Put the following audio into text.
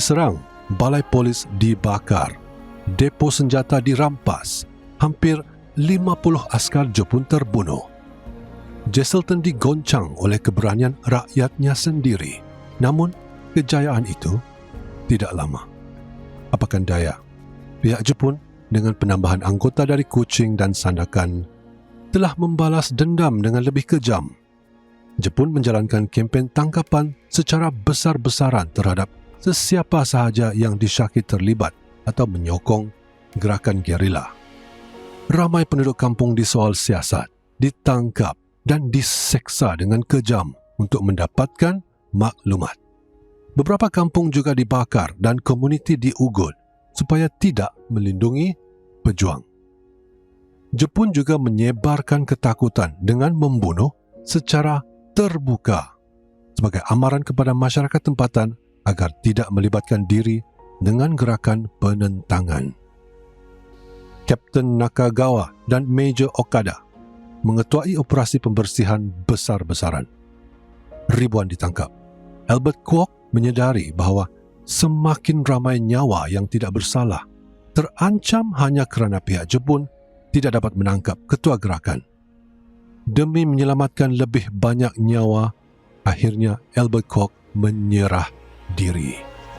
serang, balai polis dibakar, depo senjata dirampas, hampir 50 askar Jepun terbunuh. Jesselton digoncang oleh keberanian rakyatnya sendiri. Namun, kejayaan itu tidak lama. Apakan daya, pihak Jepun dengan penambahan anggota dari Kuching dan Sandakan telah membalas dendam dengan lebih kejam. Jepun menjalankan kempen tangkapan secara besar-besaran terhadap sesiapa sahaja yang disyaki terlibat atau menyokong gerakan gerila. Ramai penduduk kampung di soal siasat ditangkap dan diseksa dengan kejam untuk mendapatkan maklumat. Beberapa kampung juga dibakar dan komuniti diugut supaya tidak melindungi pejuang. Jepun juga menyebarkan ketakutan dengan membunuh secara terbuka sebagai amaran kepada masyarakat tempatan agar tidak melibatkan diri dengan gerakan penentangan. Kapten Nakagawa dan Major Okada mengetuai operasi pembersihan besar-besaran. Ribuan ditangkap. Albert Kwok menyedari bahawa semakin ramai nyawa yang tidak bersalah terancam hanya kerana pihak Jepun tidak dapat menangkap ketua gerakan. Demi menyelamatkan lebih banyak nyawa, akhirnya Albert Koch menyerah diri.